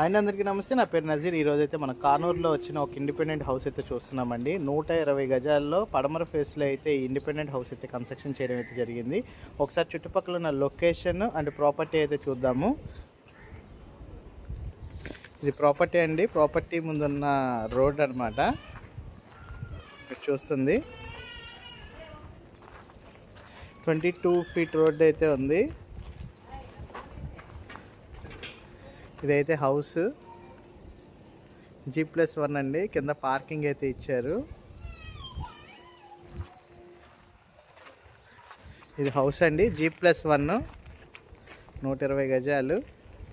And అందరికీ నమస్తే. నా పేరు నజీర్. ఈరోజు అయితే మన కానూరులో వచ్చిన ఒక ఇండిపెండెంట్ హౌస్ అయితే చూస్తున్నామండి. నూట ఇరవై గజాల్లో పడమర ఫేస్లో అయితే ఇండిపెండెంట్ హౌస్ అయితే కన్స్ట్రక్షన్ చేయడం అయితే జరిగింది. ఒకసారి చుట్టుపక్కల ఉన్న లొకేషన్ అండ్ ప్రాపర్టీ అయితే చూద్దాము. ఇది ప్రాపర్టీ అండి. ప్రాపర్టీ ముందున్న రోడ్ అనమాట చూస్తుంది. ట్వంటీ టూ ఫీట్ రోడ్ అయితే ఉంది. ఇదైతే హౌస్. జీ ప్లస్ వన్ అండి. కింద పార్కింగ్ అయితే ఇచ్చారు. ఇది హౌస్ అండి. జీ ప్లస్ వన్ నూట ఇరవై గజాలు.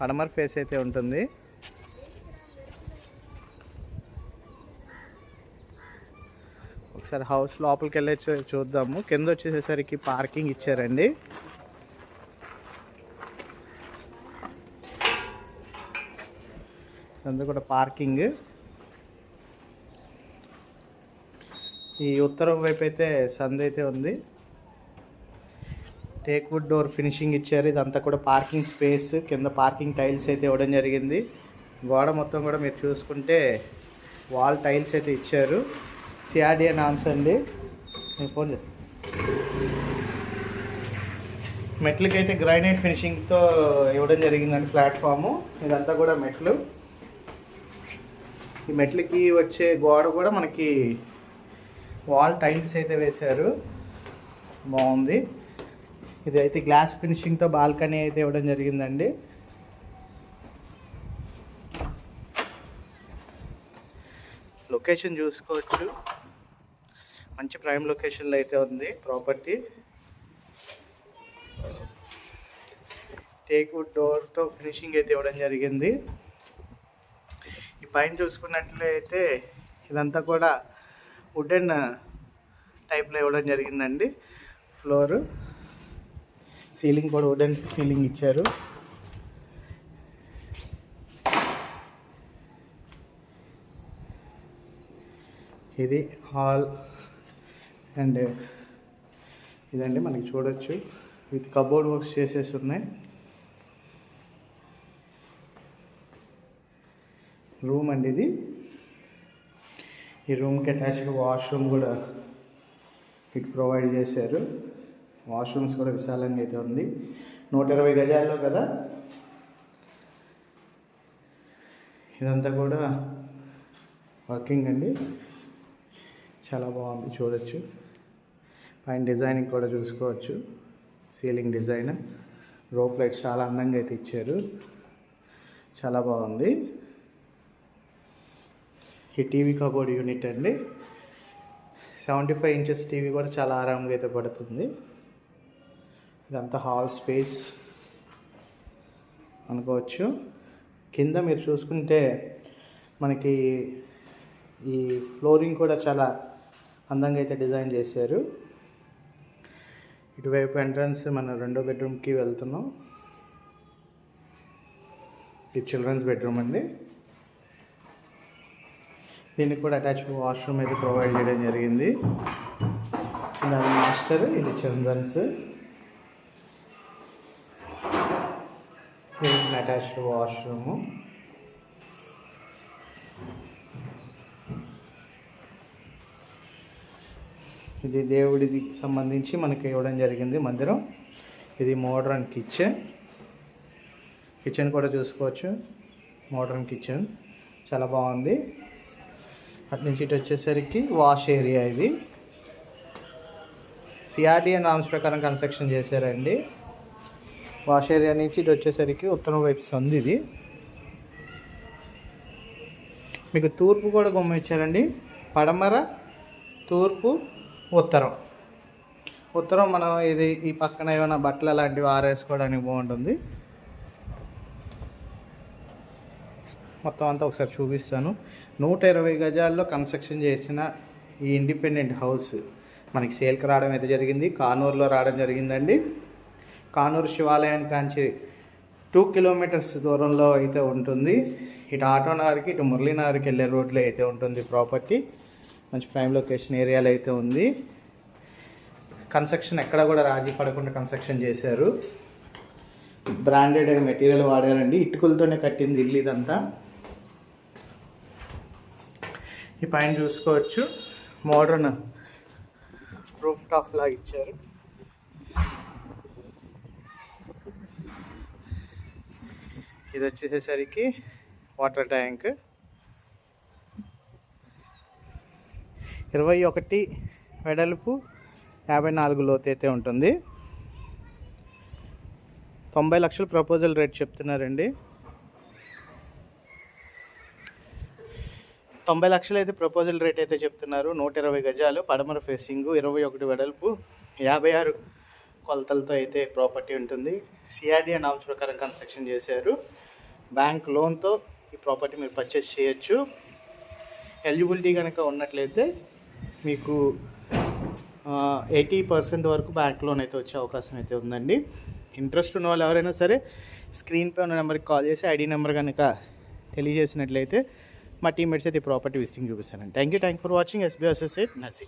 పడమర్ ఫేస్ అయితే ఉంటుంది. ఒకసారి హౌస్ లోపలికి వెళ్ళి చూద్దాము. కింద వచ్చేసేసరికి పార్కింగ్ ఇచ్చారండి. ఇదంతా కూడా పార్కింగ్. ఈ ఉత్తరం వైపు అయితే సంద్ అయితే ఉంది. టేక్వుడ్ డోర్ ఫినిషింగ్ ఇచ్చారు. ఇదంతా కూడా పార్కింగ్ స్పేస్. కింద పార్కింగ్ టైల్స్ అయితే ఇవ్వడం జరిగింది. గోడ మొత్తం కూడా మీరు చూసుకుంటే వాల్ టైల్స్ అయితే ఇచ్చారు. సిఆర్డిఏ నామ్స్ అండి. నేను ఫోన్ చేస్తాను మెట్లకైతే గ్రైనైట్ ఫినిషింగ్తో ఇవ్వడం జరిగిందండి ప్లాట్ఫాము. ఇదంతా కూడా మెట్లు. ఈ మెట్లకి వచ్చే గోడ కూడా మనకి వాల్ టైల్స్ అయితే వేశారు. బాగుంది. ఇది అయితే గ్లాస్ ఫినిషింగ్తో బాల్కనీ అయితే ఇవ్వడం జరిగిందండి. లొకేషన్ చూసుకోవచ్చు. మంచి ప్రైమ్ లొకేషన్లో అయితే ఉంది ప్రాపర్టీ. టేక్ వుడ్ డోర్తో ఫినిషింగ్ అయితే ఇవ్వడం జరిగింది. పైన చూసుకున్నట్లయితే ఇదంతా కూడా వుడెన్ టైప్లో ఇవ్వడం జరిగిందండి. ఫ్లోర్. సీలింగ్ కూడా వుడెన్ సీలింగ్ ఇచ్చారు. ఇది హాల్ అండ్ ఇదండి మనకి చూడొచ్చు. విత్ కబోర్డ్ వర్క్స్ చేసేసి ఉన్నాయి. రూమ్ అండి ఇది. ఈ రూమ్కి అటాచ్డ్ వాష్రూమ్ కూడా ఇటు ప్రొవైడ్ చేశారు. వాష్రూమ్స్ కూడా విశాలంగా అయితే ఉంది. నూట ఇరవై గజాల్లో కదా? ఇదంతా కూడా వర్కింగ్ అండి. చాలా బాగుంది చూడొచ్చు. పైన డిజైనింగ్ కూడా చూసుకోవచ్చు. Ceiling design. రోప్ లైట్స్ చాలా అందంగా అయితే ఇచ్చారు. చాలా బాగుంది. ఈ టీవీ కబోర్డ్ యూనిట్ అండి. సెవెంటీ ఫైవ్ ఇంచెస్ టీవీ కూడా చాలా ఆరాంగా అయితే పడుతుంది. ఇదంతా హాల్ స్పేస్ అనుకోవచ్చు. కింద మీరు చూసుకుంటే మనకి ఈ ఫ్లోరింగ్ కూడా చాలా అందంగా అయితే డిజైన్ చేశారు. ఇటువైపు ఎంట్రన్స్ మన రెండో బెడ్రూమ్కి వెళ్తున్నాం. ఇది చిల్డ్రన్స్ బెడ్రూమ్ అండి. దీనికి కూడా అటాచ్ వాష్రూమ్ అయితే ప్రొవైడ్ చేయడం జరిగింది. ఇది మాస్టర్ ఇది చిల్డ్రన్స్. Attached washroom. ఇది దేవుడికి సంబంధించి మనకి ఇవ్వడం జరిగింది మందిరం. ఇది మోడ్రన్ కిచెన్. కిచెన్ కూడా చూసుకోవచ్చు. Modern kitchen. చాలా బాగుంది. అటు నుంచి ఇటు వచ్చేసరికి వాష్ ఏరియా ఇది. సిఆర్డిఏ నామ్స్ ప్రకారం కన్స్ట్రక్షన్ చేశారండి. వాష్ ఏరియా నుంచి ఇటు వచ్చేసరికి ఉత్తరం వైపు సంది ఇది. మీకు తూర్పు కూడా గుమ్మ ఇచ్చారండి. పడమర తూర్పు ఉత్తరం. ఉత్తరం మనం ఇది ఈ పక్కన ఏమైనా బట్టలు అలాంటివి ఆరేసుకోవడానికి బాగుంటుంది. మొత్తం అంతా ఒకసారి చూపిస్తాను. నూట ఇరవై గజాల్లో కన్స్ట్రక్షన్ చేసిన ఈ ఇండిపెండెంట్ హౌస్ మనకి సేల్కి రావడం అయితే జరిగింది. కానూరులో రావడం జరిగిందండి. కానూరు శివాలయానికి కాంచి టూ కిలోమీటర్స్ దూరంలో అయితే ఉంటుంది. ఇటు ఆటోనగర్కి ఇటు మురళీనగర్కి వెళ్ళే రోడ్లో అయితే ఉంటుంది ప్రాపర్టీ. మంచి ప్రైమ్ లొకేషన్ ఏరియాలో అయితే ఉంది. కన్స్ట్రక్షన్ ఎక్కడ కూడా రాజీ పడకుండా కన్స్ట్రక్షన్ చేశారు. Branded material వాడారండి. ఇటుకలతోనే కట్టింది ఇల్లు ఇదంతా. ఈ పైన చూసుకోవచ్చు. మోడర్న్ రూఫ్ టాప్ లాగా ఇచ్చారు. ఇది వచ్చేసేసరికి వాటర్ ట్యాంక్. ఇరవై ఒకటి వెడల్పు యాభై నాలుగు లోతైతే ఉంటుంది. తొంభై లక్షలు ప్రపోజల్ రేట్ చెప్తున్నారండి. తొంభై లక్షలు అయితే ప్రపోజల్ రేట్ అయితే చెప్తున్నారు. నూట ఇరవై గజాలు పడమర ఫేసింగ్ ఇరవై ఒకటి వెడల్పు యాభై ఆరు కొలతలతో అయితే ప్రాపర్టీ ఉంటుంది. సిఆర్డిఏ నామ్స్ ప్రకారం కన్స్ట్రక్షన్ చేశారు. బ్యాంక్ లోన్తో ఈ ప్రాపర్టీ మీరు పర్చేస్ చేయొచ్చు. ఎలిజిబిలిటీ కనుక ఉన్నట్లయితే మీకు ఎయిటీ పర్సెంట్ వరకు బ్యాంక్ లోన్ అయితే వచ్చే అవకాశం అయితే ఉందండి. ఇంట్రెస్ట్ ఉన్న వాళ్ళు ఎవరైనా సరే స్క్రీన్పై ఉన్న నెంబర్కి కాల్ చేసి ఐడి నెంబర్ కనుక తెలియజేసినట్లయితే మా టీమ్మేట్స్ అయితే ఈ ప్రాపర్టీ విజిటింగ్ చూపిస్తానండి thank you thank for watching SB associate నసీ